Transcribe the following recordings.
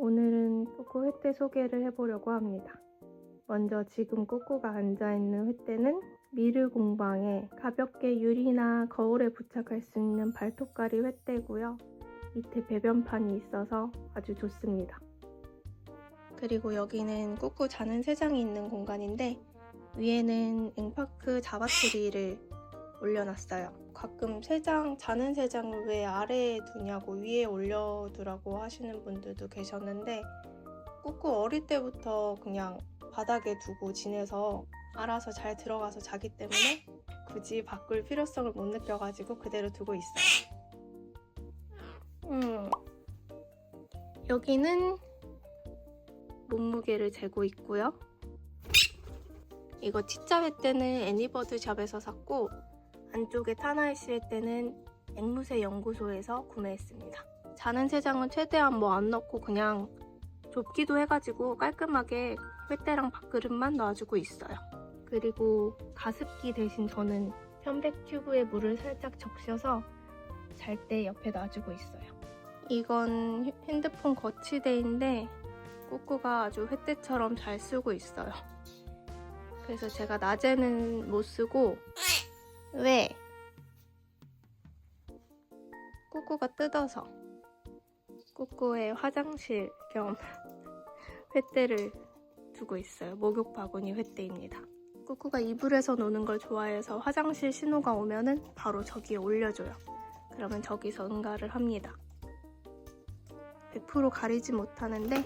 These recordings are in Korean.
오늘은 꾸꾸 횟대 소개를 해보려고 합니다. 먼저 지금 꾸꾸가 앉아있는 횟대는 미르 공방에 가볍게 유리나 거울에 부착할 수 있는 발톱가리 횟대고요. 밑에 배변판이 있어서 아주 좋습니다. 그리고 여기는 꾸꾸 자는 세장이 있는 공간인데 위에는 앵파크 자바트리를 올려놨어요. 가끔 세장 자는 세장을 왜 아래에 두냐고 위에 올려두라고 하시는 분들도 계셨는데 꾸꾸 어릴 때부터 그냥 바닥에 두고 지내서 알아서 잘 들어가서 자기 때문에 굳이 바꿀 필요성을 못 느껴가지고 그대로 두고 있어요. 음, 여기는 몸무게를 재고 있고요. 이거 치자회 때는 애니버드 샵에서 샀고 안쪽에 타나이 씨의 때는 앵무새 연구소에서 구매했습니다. 자는 세장은 최대한 뭐 안 넣고 그냥 좁기도 해가지고 깔끔하게 횟대랑 밥그릇만 놔주고 있어요. 그리고 가습기 대신 저는 편백 튜브에 물을 살짝 적셔서 잘 때 옆에 놔주고 있어요. 이건 휴- 핸드폰 거치대인데 꾸꾸가 아주 횟대처럼 잘 쓰고 있어요. 그래서 제가 낮에는 못 쓰고 왜? 꾸꾸가 뜯어서 꾸꾸의 화장실 겸 횟대를 두고 있어요. 목욕 바구니 횟대입니다. 꾸꾸가 이불에서 노는 걸 좋아해서 화장실 신호가 오면은 바로 저기에 올려줘요. 그러면 저기서 응가를 합니다. 100% 가리지 못하는데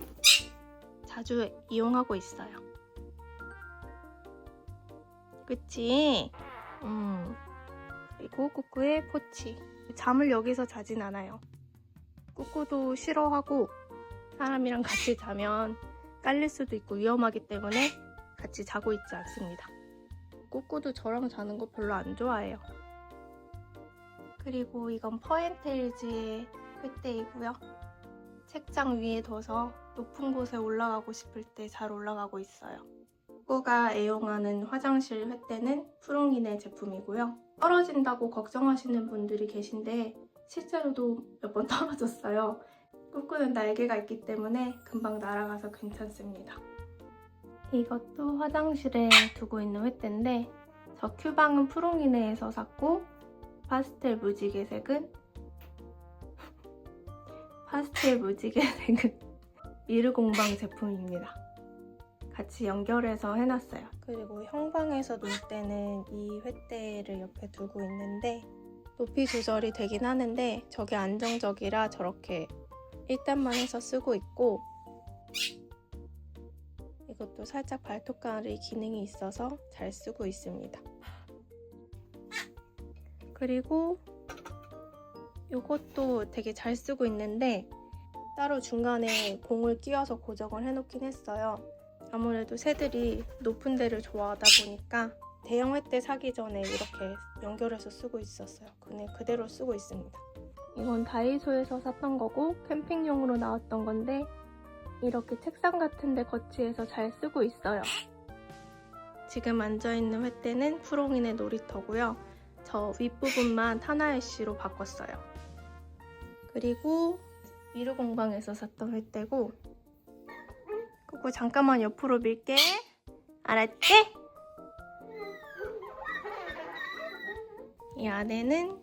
자주 이용하고 있어요. 그치? 음. 그리고 꾸꾸의 포치. 잠을 여기서 자진 않아요. 꾸꾸도 싫어하고 사람이랑 같이 자면 깔릴 수도 있고 위험하기 때문에 같이 자고 있지 않습니다. 꾸꾸도 저랑 자는 거 별로 안 좋아해요. 그리고 이건 퍼앤테일즈의 횟대이고요. 책장 위에 둬서 높은 곳에 올라가고 싶을 때 잘 올라가고 있어요. 꾸가 애용하는 화장실 횟대는 프롱이네 제품이고요. 떨어진다고 걱정하시는 분들이 계신데 실제로도 몇 번 떨어졌어요. 꾸꾸는 날개가 있기 때문에 금방 날아가서 괜찮습니다. 이것도 화장실에 두고 있는 횟대인데 저 큐방은 프롱이네에서 샀고 파스텔 무지개색은 파스텔 무지개색은 미르공방 제품입니다. 같이 연결해서 해놨어요. 그리고 형방에서 놀 때는 이 횟대를 옆에 두고 있는데 높이 조절이 되긴 하는데 저게 안정적이라 저렇게 1단만 해서 쓰고 있고 이것도 살짝 발톱가리 기능이 있어서 잘 쓰고 있습니다. 그리고 이것도 되게 잘 쓰고 있는데 따로 중간에 공을 끼워서 고정을 해놓긴 했어요. 아무래도 새들이 높은 데를 좋아하다 보니까 대형 횟대 사기 전에 이렇게 연결해서 쓰고 있었어요. 그냥 그대로 쓰고 있습니다. 이건 다이소에서 샀던 거고 캠핑용으로 나왔던 건데 이렇게 책상 같은 데 거치해서 잘 쓰고 있어요. 지금 앉아있는 횟대는 프롱인의 놀이터고요. 저 윗부분만 타나애쉬로 바꿨어요. 그리고 미르 공방에서 샀던 횟대고 그거 잠깐만 옆으로 밀게. 알았지? 이 안에는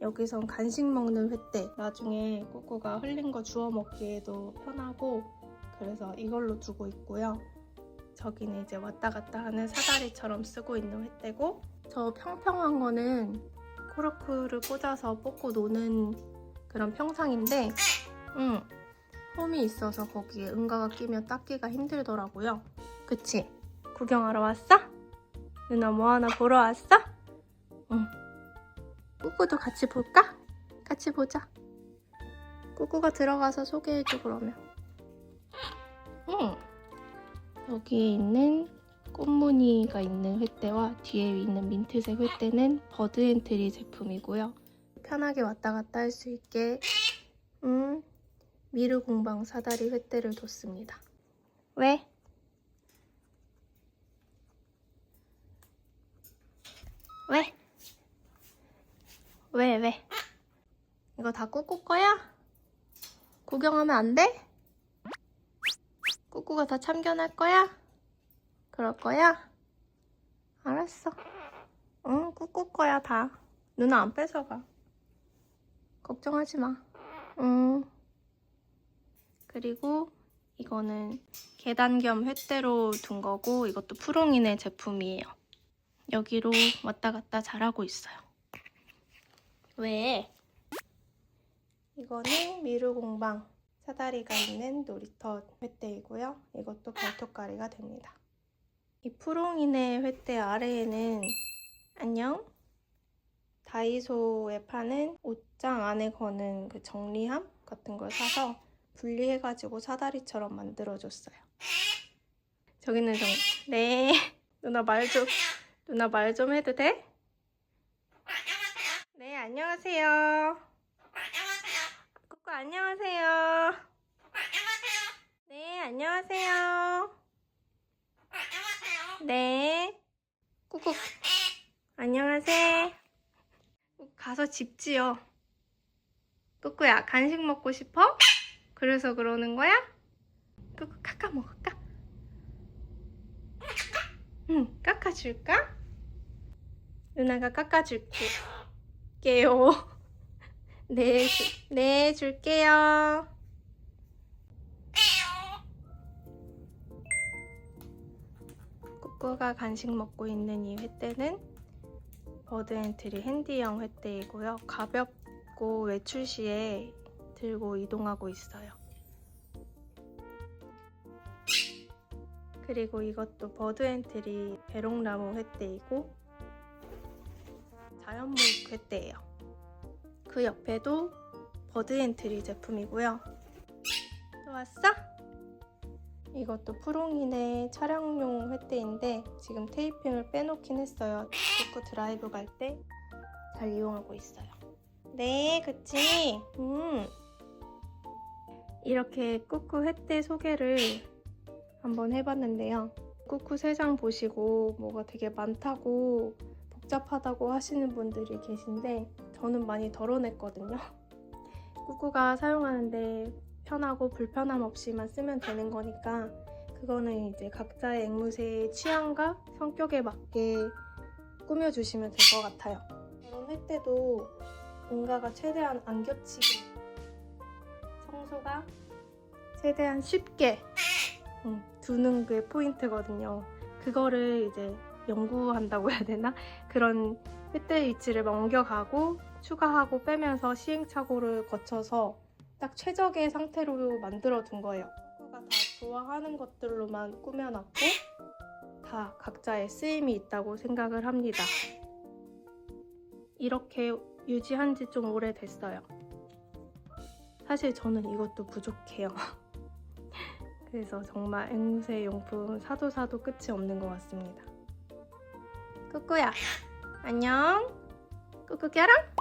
여기선 간식 먹는 횟대. 나중에 꾸꾸가 흘린 거 주워 먹기에도 편하고 그래서 이걸로 두고 있고요. 저기는 이제 왔다 갔다 하는 사다리처럼 쓰고 있는 횟대고 저 평평한 거는 코르크를 꽂아서 뽑고 노는 그런 평상인데 음, 홈이 있어서 거기에 응가가 끼면 닦기가 힘들더라고요. 그치? 구경하러 왔어? 누나 뭐 하나 보러 왔어? 응. 꾸꾸도 같이 볼까? 같이 보자. 꾸꾸가 들어가서 소개해줘 그러면. 응. 여기에 있는 꽃무늬가 있는 횟대와 뒤에 있는 민트색 횟대는 버드앤트리 제품이고요. 편하게 왔다 갔다 할 수 있게 음, 미르 공방 사다리 횟대를 뒀습니다. 왜? 왜? 왜, 왜? 이거 다 꾸꾸 거야? 구경하면 안 돼? 꾸꾸가 다 참견할 거야? 그럴 거야? 알았어. 응, 꾸꾸 거야, 다. 누나 안 뺏어가. 걱정하지 마. 응. 그리고 이거는 계단 겸 횃대로 둔 거고 이것도 푸롱이네 제품이에요. 여기로 왔다 갔다 잘하고 있어요. 왜? 이거는 미루공방 사다리가 있는 놀이터 횃대이고요. 이것도 발톱가리가 됩니다. 이 푸롱이네 횃대 아래에는 안녕 다이소에 파는 옷장 안에 거는 그 정리함 같은 걸 사서 분리해가지고 사다리처럼 만들어줬어요. 저기는 정... 네 누나 말 좀 누나 말 좀 해도 돼? 네 안녕하세요. 꾸꾸 안녕하세요. 네 안녕하세요. 네 꾸꾸 안녕하세요. 가서 집 지어. 꾸꾸야 간식 먹고 싶어? 그래서 그러는 거야? 꾸꾸 카카 먹을까? 응 깎아줄까? 누나가 깎아줄게요. 네, 주, 네 줄게요. 꾸꾸가 간식 먹고 있는 이 횃대는 버드앤트리 핸디형 횃대이고요. 가볍고 외출 시에 들고 이동하고 있어요. 그리고 이것도 버드앤트리 배롱나무 횃대이고 자연목 횃대예요. 그 옆에도 버드앤트리 제품이고요. 또 왔어? 이것도 푸롱이네 촬영용 횃대인데 지금 테이핑을 빼놓긴 했어요. 꾸꾸 드라이브 갈 때 잘 이용하고 있어요. 네, 그치? 음. 이렇게 꾸꾸 횃대 소개를 한번 해봤는데요. 꾸꾸 세장 보시고 뭐가 되게 많다고 복잡하다고 하시는 분들이 계신데 저는 많이 덜어냈거든요. 꾸꾸가 사용하는데 편하고 불편함 없이만 쓰면 되는 거니까 그거는 이제 각자의 앵무새의 취향과 성격에 맞게 꾸며주시면 될 것 같아요. 이런 횟대도 뭔가가 최대한 안 겹치게 청소가 최대한 쉽게 음, 두는 게 포인트거든요. 그거를 이제 연구한다고 해야 되나? 그런 횟대 위치를 막 옮겨가고 추가하고 빼면서 시행착오를 거쳐서 딱 최적의 상태로 만들어 둔 거예요. 친구가 다 좋아하는 것들로만 꾸며놨고 다 각자의 쓰임이 있다고 생각을 합니다. 이렇게 유지한 지 좀 오래됐어요. 사실 저는 이것도 부족해요. 그래서 정말 앵무새 용품 사도 사도 끝이 없는 것 같습니다. 꾸꾸야, 안녕. 꾸꾸 껴랑?